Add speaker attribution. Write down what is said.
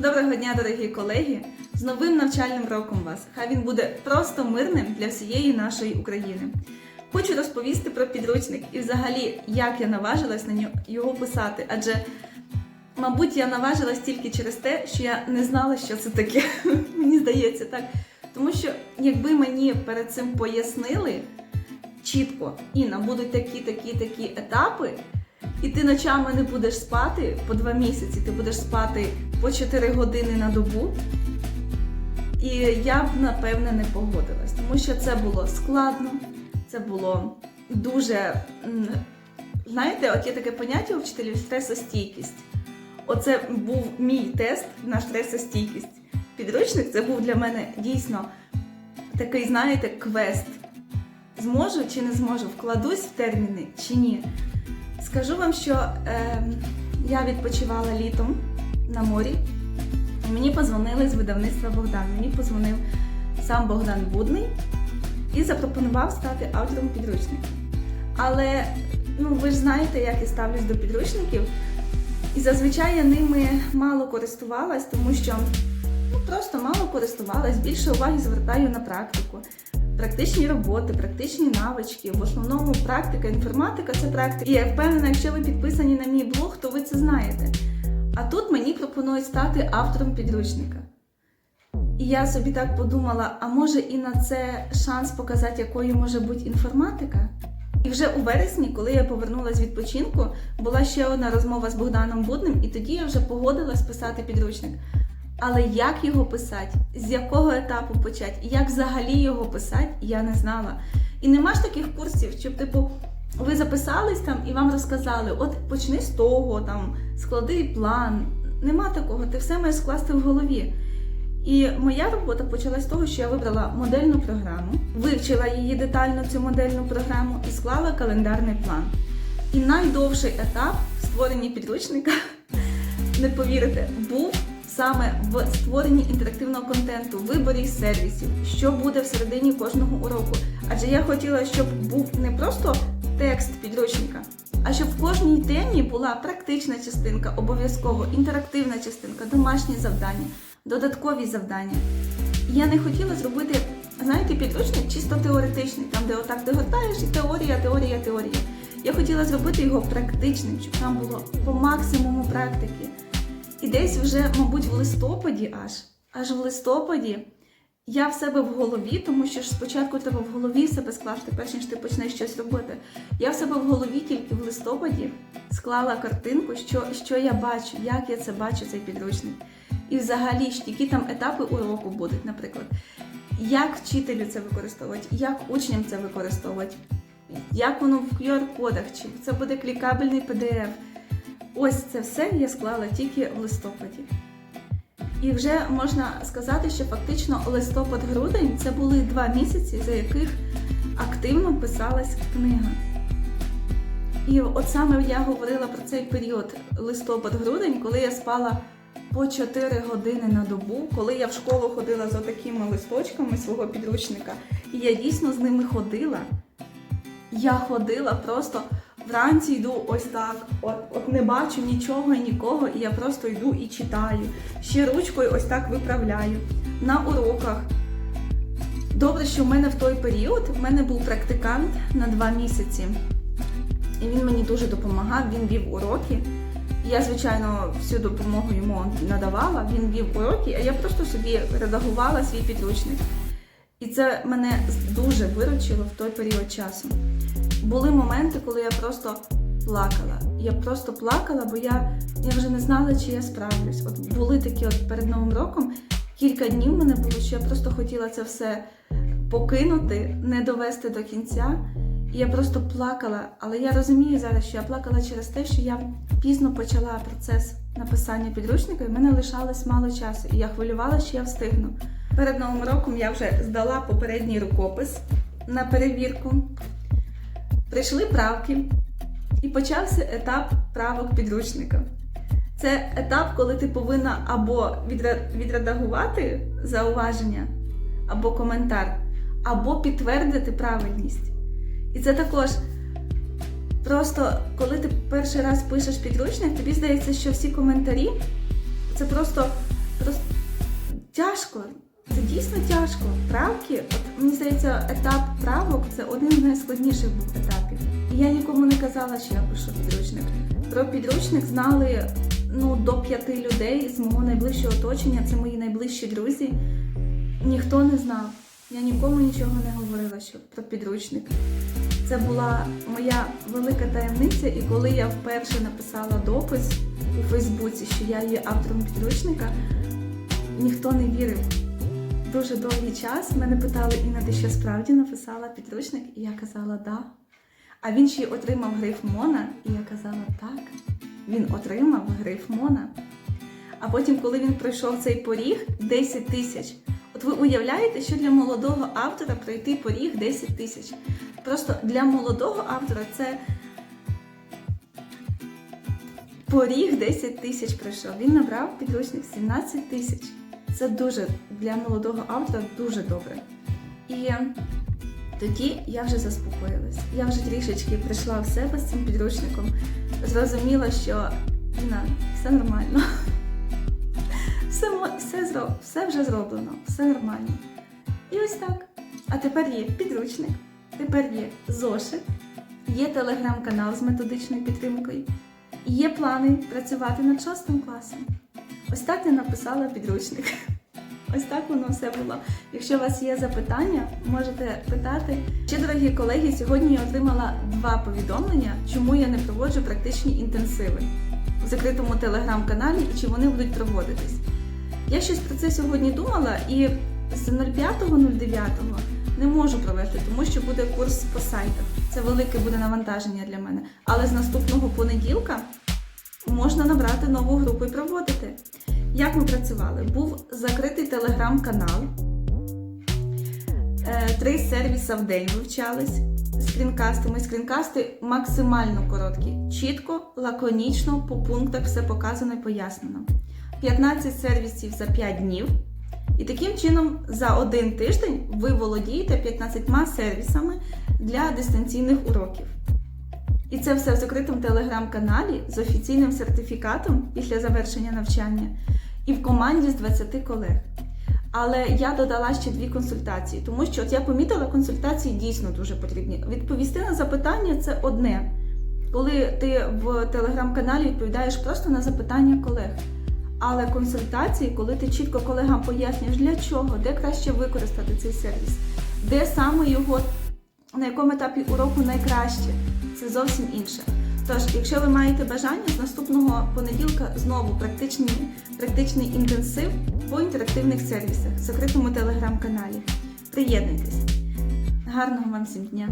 Speaker 1: Доброго дня, дорогі колеги! З новим навчальним роком вас! Хай він буде просто мирним для всієї нашої України. Хочу розповісти про підручник і взагалі, як я наважилась на його писати, адже, мабуть, я наважилась тільки через те, що я не знала, що це таке. Мені здається, так. Тому що якби мені перед цим пояснили чітко, Інна, будуть такі, такі, такі етапи, і ти ночами не будеш спати по два місяці, ти будеш спати по 4 години на добу. І я б напевне не погодилась, тому що це було складно, це було дуже. Знаєте, от є таке поняття у вчителів стресостійкість. Оце був мій тест на стресостійкість. Підручник це був для мене дійсно такий, знаєте, квест. Зможу чи не зможу, вкладусь в терміни чи ні. Скажу вам, що е, я відпочивала літом на морі, мені позвонили з видавництва Богдан. Мені позвонив сам Богдан Будний і запропонував стати автором підручника. Але ну, ви ж знаєте, як я ставлюсь до підручників. І зазвичай я ними мало користувалась, тому що ну, просто мало користувалась, більше уваги звертаю на практику. Практичні роботи, практичні навички. В основному практика, інформатика це практика. І я впевнена, якщо ви підписані на мій блог, то ви це знаєте. А тут мені пропонують стати автором підручника. І я собі так подумала: а може і на це шанс показати, якою може бути інформатика? І вже у вересні, коли я повернулася з відпочинку, була ще одна розмова з Богданом Будним, і тоді я вже погодилась писати підручник. Але як його писати, з якого етапу почати, як взагалі його писати, я не знала. І нема ж таких курсів, щоб, типу, ви записались там і вам розказали, от почни з того, там, склади план. Нема такого, ти все маєш скласти в голові. І моя робота почалась з того, що я вибрала модельну програму, вивчила її детально, цю модельну програму, і склала календарний план. І найдовший етап в створенні підручника, не повірите, був саме в створенні інтерактивного контенту, виборі сервісів, що буде всередині кожного уроку. Адже я хотіла, щоб був не просто текст підручника, а щоб в кожній темі була практична частинка, обов'язково інтерактивна частинка, домашні завдання, додаткові завдання. Я не хотіла зробити, знаєте, підручник чисто теоретичний, там де отак ти гортаєш і теорія, теорія, теорія. Я хотіла зробити його практичним, щоб там було по максимуму практики. І десь вже, мабуть, в листопаді аж, аж в листопаді я в себе в голові, тому що ж спочатку треба в голові себе скласти, перш ніж ти почнеш щось робити. Я в себе в голові тільки в листопаді склала картинку, що, що я бачу, як я це бачу, цей підручник. І взагалі, які там етапи уроку будуть, наприклад. Як вчителю це використовувати, як учням це використовувати, як воно в QR-кодах, чи це буде клікабельний PDF. Ось це все я склала тільки в листопаді. І вже можна сказати, що фактично листопад-грудень це були два місяці, за яких активно писалась книга. І от саме я говорила про цей період листопад-грудень, коли я спала по 4 години на добу, коли я в школу ходила з отакими листочками свого підручника, і я дійсно з ними ходила. Я ходила просто вранці йду ось так, от, от не бачу нічого і нікого, і я просто йду і читаю. Ще ручкою ось так виправляю. На уроках. Добре, що в мене в той період в мене був практикант на два місяці. І він мені дуже допомагав, він вів уроки. Я, звичайно, всю допомогу йому надавала, він вів уроки, а я просто собі редагувала свій підручник. І це мене дуже виручило в той період часу. Були моменти, коли я просто плакала. Я просто плакала, бо я, я вже не знала, чи я справлюсь. От були такі от перед Новим роком, кілька днів в мене було, що я просто хотіла це все покинути, не довести до кінця. І я просто плакала, але я розумію зараз, що я плакала через те, що я пізно почала процес написання підручника, і в мене лишалось мало часу, і я хвилювала, що я встигну. Перед новим роком я вже здала попередній рукопис на перевірку. Прийшли правки, і почався етап правок підручника. Це етап, коли ти повинна або відредагувати зауваження, або коментар, або підтвердити правильність. І це також просто, коли ти перший раз пишеш підручник, тобі здається, що всі коментарі це просто тяжко. Це дійсно тяжко. Правки, от мені здається, етап правок це один з найскладніших був етапів. І я нікому не казала, що я пишу підручник. Про підручник знали ну, до п'яти людей з мого найближчого оточення, це мої найближчі друзі. Ніхто не знав. Я нікому нічого не говорила що про підручник. Це була моя велика таємниця, і коли я вперше написала допис у Фейсбуці, що я є автором підручника, ніхто не вірив. Дуже довгий час мене питали, Інна, ти що справді написала підручник? І я казала да. А він ще й отримав гриф Мона, і я казала так. Він отримав гриф Мона. А потім, коли він пройшов цей поріг 10 тисяч. От ви уявляєте, що для молодого автора пройти поріг 10 тисяч. Просто для молодого автора це поріг 10 тисяч пройшов. Він набрав підручник 17 тисяч. Це дуже для молодого автора дуже добре. І тоді я вже заспокоїлась. Я вже трішечки прийшла в себе з цим підручником, зрозуміла, що Інна, все нормально. Все, все, все вже зроблено, все нормально. І ось так. А тепер є підручник, тепер є зошит, є телеграм-канал з методичною підтримкою, є плани працювати над шостим класом. Ось так я написала підручник. Ось так воно все було. Якщо у вас є запитання, можете питати. Ще, дорогі колеги, сьогодні я отримала два повідомлення, чому я не проводжу практичні інтенсиви в закритому телеграм-каналі і чи вони будуть проводитись. Я щось про це сьогодні думала і з 05.09 не можу провести, тому що буде курс по сайтах. Це велике буде навантаження для мене. Але з наступного понеділка можна набрати нову групу і проводити. Як ми працювали? Був закритий телеграм-канал. Е, Три сервіси в день вивчались. Скрінкастами. Скрінкасти максимально короткі, чітко, лаконічно, по пунктах все показано і пояснено. 15 сервісів за 5 днів. І таким чином за один тиждень ви володієте 15 сервісами для дистанційних уроків. І це все в закритому телеграм-каналі з офіційним сертифікатом після завершення навчання і в команді з 20 колег. Але я додала ще дві консультації, тому що от я помітила, консультації дійсно дуже потрібні. Відповісти на запитання це одне. Коли ти в телеграм-каналі відповідаєш просто на запитання колег. Але консультації, коли ти чітко колегам пояснюєш, для чого, де краще використати цей сервіс, де саме його, на якому етапі уроку найкраще, це зовсім інше. Тож, якщо ви маєте бажання, з наступного понеділка знову практичний, практичний інтенсив по інтерактивних сервісах в закритому телеграм-каналі. Приєднуйтесь. Гарного вам всім дня!